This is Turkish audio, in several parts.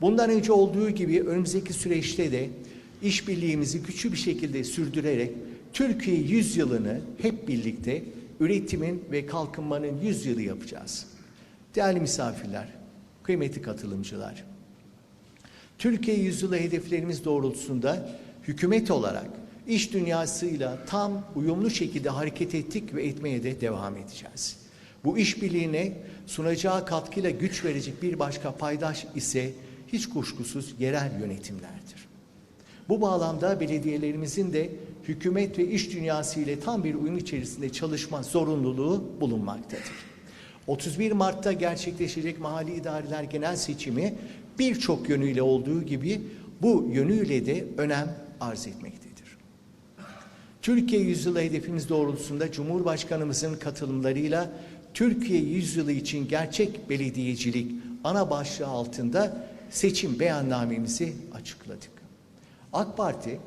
Bundan önce olduğu gibi önümüzdeki süreçte de işbirliğimizi güçlü bir şekilde sürdürerek Türkiye yüzyılını hep birlikte üretimin ve kalkınmanın yüzyılı yapacağız. Değerli misafirler, kıymetli katılımcılar, Türkiye yüzyılı hedeflerimiz doğrultusunda hükümet olarak iş dünyasıyla tam uyumlu şekilde hareket ettik ve etmeye de devam edeceğiz. Bu işbirliğine sunacağı katkıyla güç verecek bir başka paydaş ise hiç kuşkusuz yerel yönetimlerdir. Bu bağlamda belediyelerimizin de hükümet ve iş dünyası ile tam bir uyum içerisinde çalışma zorunluluğu bulunmaktadır. 31 Mart'ta gerçekleşecek mahalli idareler genel seçimi birçok yönüyle olduğu gibi bu yönüyle de önem arz etmektedir. Türkiye Yüzyılı hedefimiz doğrultusunda Cumhurbaşkanımızın katılımlarıyla Türkiye Yüzyılı için gerçek belediyecilik ana başlığı altında seçim beyannamemizi açıkladık. AK Parti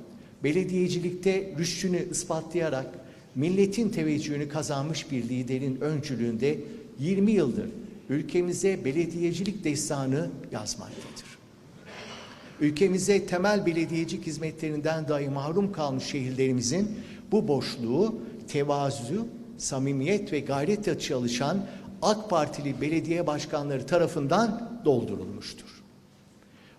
belediyecilikte rüştünü ispatlayarak milletin teveccühünü kazanmış bir liderin öncülüğünde 20 yıldır ülkemize belediyecilik destanı yazmaktadır. Ülkemize temel belediyecilik hizmetlerinden dahi mahrum kalmış şehirlerimizin bu boşluğu tevazu, samimiyet ve gayretle çalışan AK Partili belediye başkanları tarafından doldurulmuştur.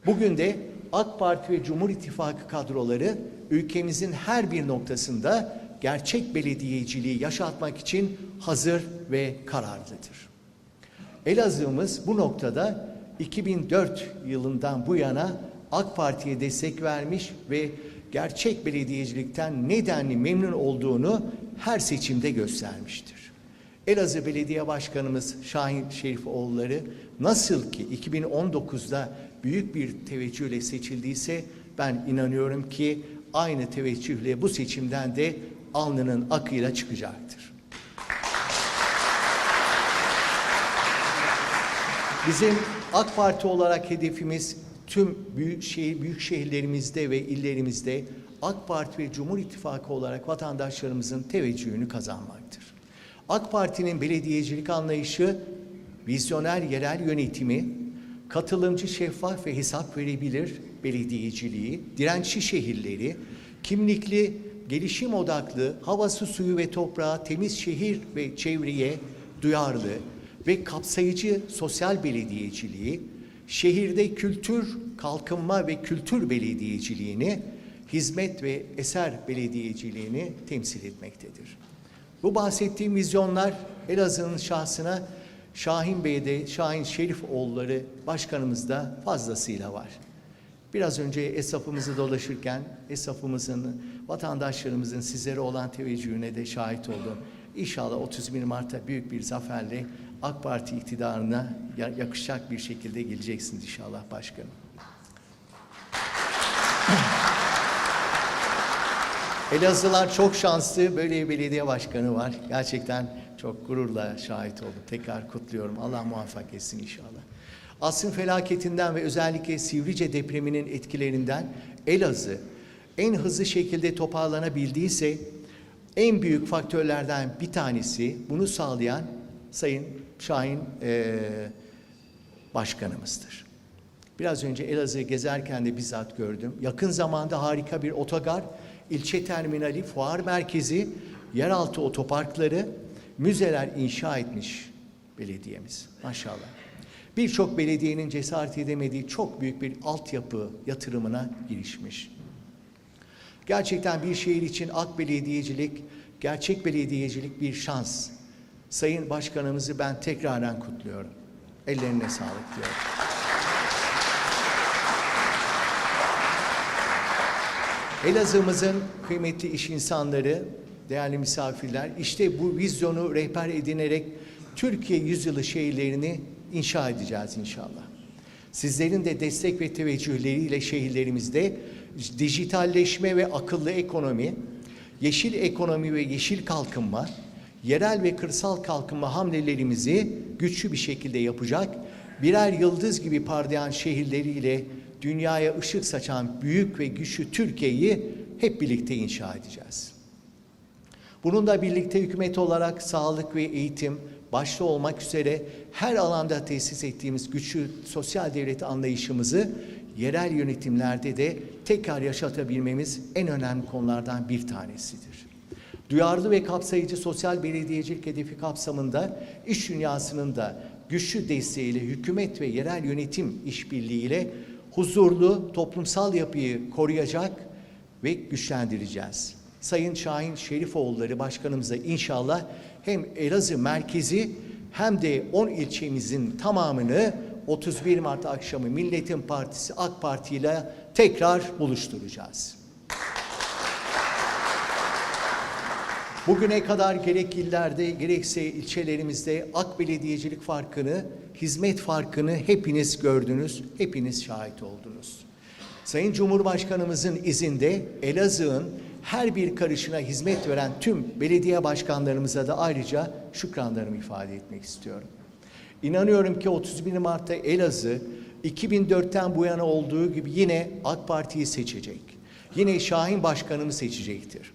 Bugün de AK Parti ve Cumhur İttifakı kadroları ülkemizin her bir noktasında gerçek belediyeciliği yaşatmak için hazır ve kararlıdır. Elazığ'ımız bu noktada 2004 yılından bu yana AK Parti'ye destek vermiş ve gerçek belediyecilikten nedenli memnun olduğunu her seçimde göstermiştir. Elazığ Belediye Başkanımız Şahin Şerifoğulları nasıl ki 2019'da büyük bir teveccühle seçildiyse ben inanıyorum ki aynı teveccühle bu seçimden de alnının akıyla çıkacaktır. Bizim AK Parti olarak hedefimiz tüm büyük şehir büyük şehirlerimizde ve illerimizde AK Parti ve Cumhur İttifakı olarak vatandaşlarımızın teveccühünü kazanmaktır. AK Parti'nin belediyecilik anlayışı vizyoner yerel yönetimi, katılımcı şeffaf ve hesap verebilir belediyeciliği, dirençli şehirleri, kimlikli, gelişim odaklı, havası, suyu ve toprağı, temiz şehir ve çevreye duyarlı ve kapsayıcı sosyal belediyeciliği, şehirde kültür, kalkınma ve kültür belediyeciliğini, hizmet ve eser belediyeciliğini temsil etmektedir. Bu bahsettiğim vizyonlar Elazığ'ın şahsına Şahin Bey'de, Şahin Şerifoğulları başkanımızda fazlasıyla var. Biraz önce esnafımızı dolaşırken esnafımızın, vatandaşlarımızın sizlere olan teveccühüne de şahit oldum. İnşallah 31 Mart'ta büyük bir zaferle AK Parti iktidarına yakışacak bir şekilde geleceksiniz inşallah başkanım. Elazığlar çok şanslı. Böyle bir belediye başkanı var. Gerçekten çok gururla şahit oldum. Tekrar kutluyorum. Allah muvaffak etsin inşallah. Asrın felaketinden ve özellikle Sivrice depreminin etkilerinden Elazığ en hızlı şekilde toparlanabildiyse en büyük faktörlerden bir tanesi bunu sağlayan Sayın Şahin e, Başkanımızdır. Biraz önce Elazığ'ı gezerken de bizzat gördüm. Yakın zamanda harika bir otogar, ilçe terminali, fuar merkezi, yeraltı otoparkları, müzeler inşa etmiş belediyemiz. Maşallah. Birçok belediyenin cesaret edemediği çok büyük bir altyapı yatırımına girişmiş. Gerçekten bir şehir için ak belediyecilik, gerçek belediyecilik bir şans. Sayın Başkanımızı ben tekrardan kutluyorum. Ellerine sağlık diyorum. Elazığ'ımızın kıymetli iş insanları, değerli misafirler, işte bu vizyonu rehber edinerek Türkiye yüzyılı şehirlerini inşa edeceğiz inşallah. Sizlerin de destek ve teveccühleriyle şehirlerimizde dijitalleşme ve akıllı ekonomi, yeşil ekonomi ve yeşil kalkınma, yerel ve kırsal kalkınma hamlelerimizi güçlü bir şekilde yapacak, birer yıldız gibi parlayan şehirleriyle dünyaya ışık saçan büyük ve güçlü Türkiye'yi hep birlikte inşa edeceğiz. Bununla birlikte hükümet olarak sağlık ve eğitim, başta olmak üzere her alanda tesis ettiğimiz güçlü sosyal devlet anlayışımızı yerel yönetimlerde de tekrar yaşatabilmemiz en önemli konulardan bir tanesidir. Duyarlı ve kapsayıcı sosyal belediyecilik hedefi kapsamında iş dünyasının da güçlü desteğiyle hükümet ve yerel yönetim işbirliğiyle huzurlu toplumsal yapıyı koruyacak ve güçlendireceğiz. Sayın Şahin Şerifoğulları Başkanımıza inşallah hem Elazığ merkezi hem de 10 ilçemizin tamamını 31 Mart akşamı Milletin Partisi AK Parti ile tekrar buluşturacağız. Bugüne kadar gerek illerde gerekse ilçelerimizde AK belediyecilik farkını, hizmet farkını hepiniz gördünüz, hepiniz şahit oldunuz. Sayın Cumhurbaşkanımızın izinde Elazığ'ın her bir karışına hizmet veren tüm belediye başkanlarımıza da ayrıca şükranlarımı ifade etmek istiyorum. İnanıyorum ki 31 Mart'ta Elazığ 2004'ten bu yana olduğu gibi yine AK Parti'yi seçecek. Yine Şahin Başkanımı seçecektir.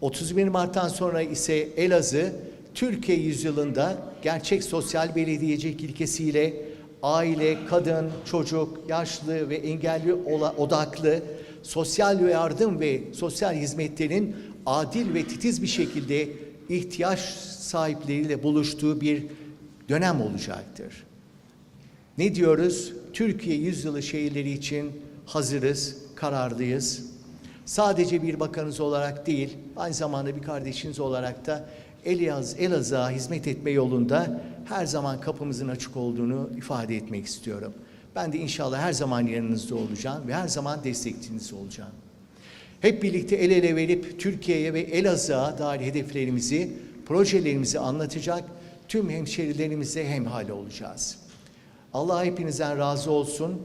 31 Mart'tan sonra ise Elazığ Türkiye yüzyılında gerçek sosyal belediyecilik ilkesiyle aile, kadın, çocuk, yaşlı ve engelli odaklı sosyal yardım ve sosyal hizmetlerin adil ve titiz bir şekilde ihtiyaç sahipleriyle buluştuğu bir dönem olacaktır. Ne diyoruz? Türkiye yüzyılı şehirleri için hazırız, kararlıyız. Sadece bir bakanınız olarak değil, aynı zamanda bir kardeşiniz olarak da Elaz, Elazığ'a hizmet etme yolunda her zaman kapımızın açık olduğunu ifade etmek istiyorum. Ben de inşallah her zaman yanınızda olacağım ve her zaman destekçiniz olacağım. Hep birlikte el ele verip Türkiye'ye ve Elazığ'a dair hedeflerimizi, projelerimizi anlatacak tüm hemşerilerimize hemhal olacağız. Allah hepinizden razı olsun.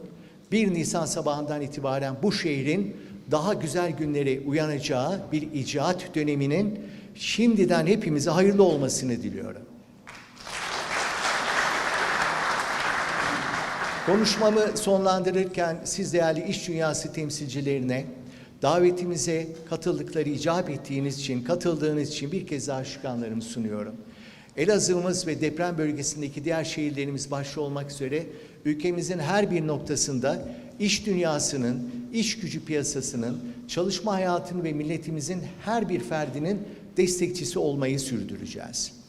1 Nisan sabahından itibaren bu şehrin daha güzel günlere uyanacağı bir icraat döneminin şimdiden hepimize hayırlı olmasını diliyorum. Konuşmamı sonlandırırken siz değerli iş dünyası temsilcilerine davetimize katıldıkları icap ettiğiniz için, katıldığınız için bir kez daha şükranlarımı sunuyorum. Elazığ'ımız ve deprem bölgesindeki diğer şehirlerimiz başta olmak üzere ülkemizin her bir noktasında iş dünyasının, iş gücü piyasasının, çalışma hayatının ve milletimizin her bir ferdinin destekçisi olmayı sürdüreceğiz.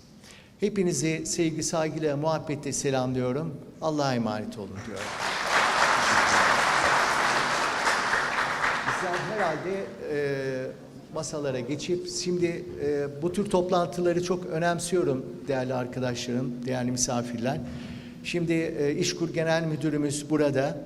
Hepinizi sevgi, saygıyla, muhabbetle selamlıyorum. Allah'a emanet olun diyorum. Bizler herhalde e, masalara geçip şimdi e, bu tür toplantıları çok önemsiyorum değerli arkadaşlarım, değerli misafirler. Şimdi e, İşkur Genel Müdürümüz burada.